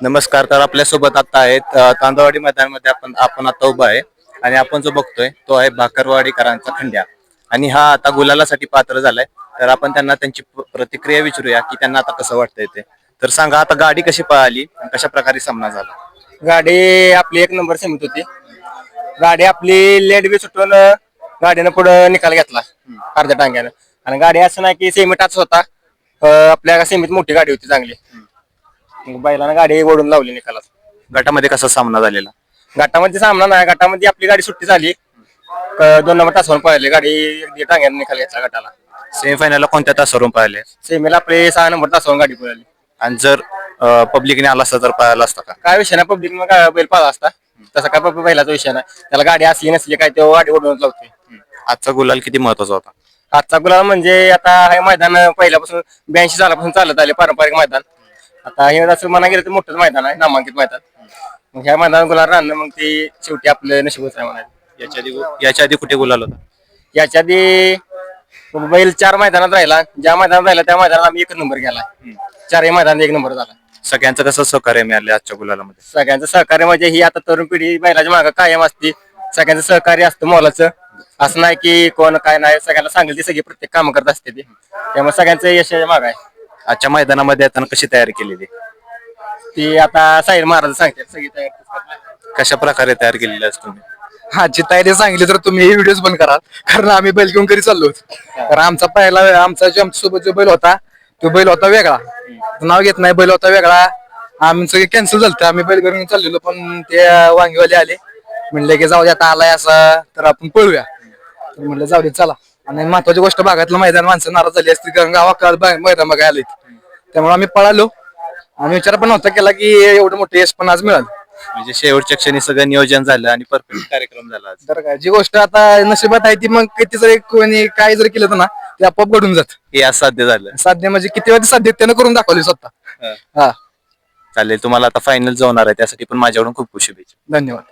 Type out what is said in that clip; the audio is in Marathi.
नमस्कार तर आपल्यासोबत आता आहेत तांदळवाडी मैदानामध्ये आपण आपण आता उभा आहे आणि आपण जो बघतोय तो आहे भाकरवाडीकरांचा खंड्या. आणि हा आता गुलालासाठी पात्र झालाय तर आपण त्यांना त्यांची प्रतिक्रिया विचारूया की त्यांना आता कसं वाटतंय ते. तर सांगा आता गाडी कशी पळाली आणि कशा प्रकारे सामना झाला? गाडी आपली एक नंबर समित होती. गाडी आपली लेट बी सुटून गाडीनं पुढे निकाल घेतला अर्ध्या टांग्यानं. आणि गाडी असं नाही की सेमीटाच होता. आपल्या सेमीत मोठी गाडी होती चांगली. मग बैलानं गाडी ओढून लावली निकालात. गटामध्ये कसा सामना झालेला? घाटामध्ये सामना नाही घाटामध्ये आपली गाडी सुट्टी झाली. दोन नंबर तासावर पळाली. गाडी अगदी टांग्यानं निकाल घेतला गटाला. सेमीफायनलला कोणत्या तासावरून पळाले? सेमीला आपली सहा नंबर तासावर गाडी पळाली. आणि जर पब्लिकने आला असता तर पळाला असता का? काय विषय नाही पब्लिक मग बैल पाळला असता. तसा काय बैलाचा विषय नाही. त्याला गाडी असली नसली काय तो गाडी ओढून लावते आजचा गुलाल किती महत्त्वाचा होता? आजचा गुलाल म्हणजे आता हे मैदान पहिल्यापासून ब्याऐंशी सालापासून चालत आले पारंपरिक मैदान. आता हे असं म्हणा गेलं तर मोठंच मैदान आहे नामांकित मैदान. मग ह्या मैदानात गुलाल राहणं मग ते शेवटी आपलं नशीबच आहे म्हणायचं. याच्या आधी याच्या आधी कुठे गुलाल होता? याच्या आधी बैल चार मैदानात राहिला. ज्या मैदानात राहिला त्या मैदानात आम्ही एकच नंबर गेला. चारही मैदानात एक नंबर झाला. सगळ्यांचं कसं सहकार्य मिळाले आजच्या गुलालामध्ये. सगळ्यांचं सहकार्य म्हणजे ही आता तरुण पिढी बैलाच्या मागं कायम असते. सगळ्यांचं सहकार्य असतं मोलाचं. असं नाही की कोण काय नाही सगळ्यांना सांगेल ते सगळे प्रत्येक काम करत असते ते. त्यामुळे सगळ्यांचं यश माग आहे. आजच्या मैदानामध्ये येताना कशी तयारी केलेली? ती आता साहिल महाराज सांगतात सगळी तयारी कशा प्रकारे तयार केलेली असते तुम्ही? हाची तयारी सांगितली तर तुम्ही हे व्हिडिओज बंद करा कारण आम्ही बैल घेऊन घरी चाललो होतो. कारण आमचा पहिला आमचा जो आमच्यासोबत जो बैल होता तो बैल होता वेगळा. नाव घेत नाही बैल होता वेगळा. आम्ही सगळे कॅन्सल झालं आम्ही बैल घेऊन चाललेलो पण ते वांगीवाले आले. म्हणले की जाऊ दे आता आलाय असा तर आपण पळूया. तर म्हणलं जाऊ दे चला. आणि महत्वाची गोष्ट भागातलं मैदान माणसं नाराज झाली असती कारण मैदान बघायला आले त्यामुळे आम्ही पळालो. आम्ही विचार पण नव्हता केला की एवढं मोठं यश पण आज मिळालं. म्हणजे शेवटच्या क्षणी सगळं नियोजन झालं आणि परफेक्ट कार्यक्रम झाला आज. तर काय जी गोष्ट आता नशिबात आहे ती मग किती जर कोणी काय जर केलं तर ना ते आपोआप घडून जात. हे आज साध्य झालं. साध्य म्हणजे किती वेळा साध्य त्यानं करून दाखवले स्वतः. हा. चालेल तुम्हाला आता फायनल जाणार आहे त्यासाठी पण माझ्याकडून खूप खूप शुभेच्छा. धन्यवाद.